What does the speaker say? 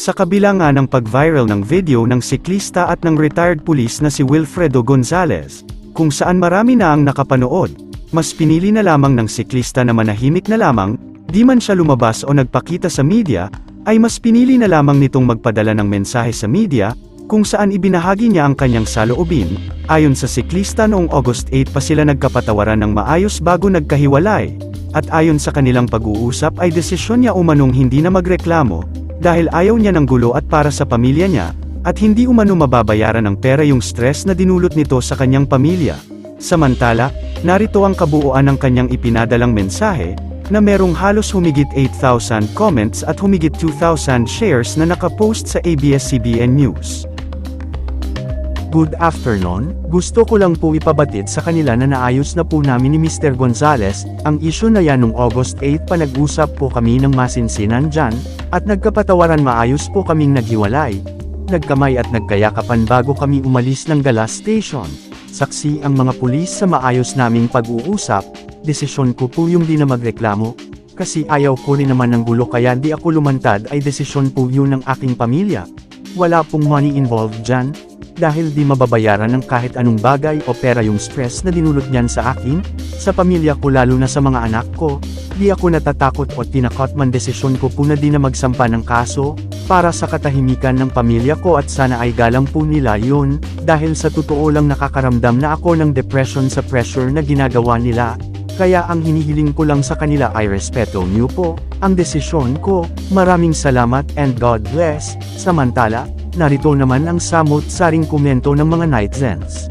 Sa kabila nga ng pag-viral ng video ng siklista at ng retired police na si Wilfredo Gonzalez, kung saan marami na ang nakapanood, mas pinili na lamang ng siklista na manahimik na lamang, di man siya lumabas o nagpakita sa media, ay mas pinili na lamang nitong magpadala ng mensahe sa media, kung saan ibinahagi niya ang kanyang saloobin, ayon sa siklista noong August 8 pa sila nagkapatawaran ng maayos bago nagkahiwalay, at ayon sa kanilang pag-uusap ay desisyon niya umanong hindi na magreklamo, dahil ayaw niya ng gulo at para sa pamilya niya, at hindi umano mababayaran ng pera yung stress na dinulot nito sa kanyang pamilya. Samantala, narito ang kabuuan ng kanyang ipinadalang mensahe, na merong halos humigit 8,000 comments at humigit 2,000 shares na nakapost sa ABS-CBN News. Good afternoon, gusto ko lang po ipabatid sa kanila na naayos na po namin ni Mr. Gonzales, ang issue na yan nung August 8 pa nag-usap po kami ng masinsinan dyan, at nagkapatawaran maayos po kaming naghiwalay. Nagkamay at nagkayakapan bago kami umalis ng gas station. Saksi ang mga pulis sa maayos naming pag-uusap, desisyon ko po yung di na magreklamo, kasi ayaw ko rin naman ng gulo kaya di ako lumantad ay desisyon po yun ng aking pamilya. Wala pong money involved dyan, dahil di mababayaran ng kahit anong bagay o pera yung stress na dinulot niyan sa akin, sa pamilya ko lalo na sa mga anak ko, di ako natatakot o tinakot man desisyon ko po na di na magsampa ng kaso, para sa katahimikan ng pamilya ko at sana ay galang po nila yun, dahil sa totoo lang nakakaramdam na ako ng depression sa pressure na ginagawa nila, kaya ang hinihiling ko lang sa kanila ay respeto niyo po, ang desisyon ko, maraming salamat and God bless, samantala, narito naman ang samot-saring komento ng mga netizens.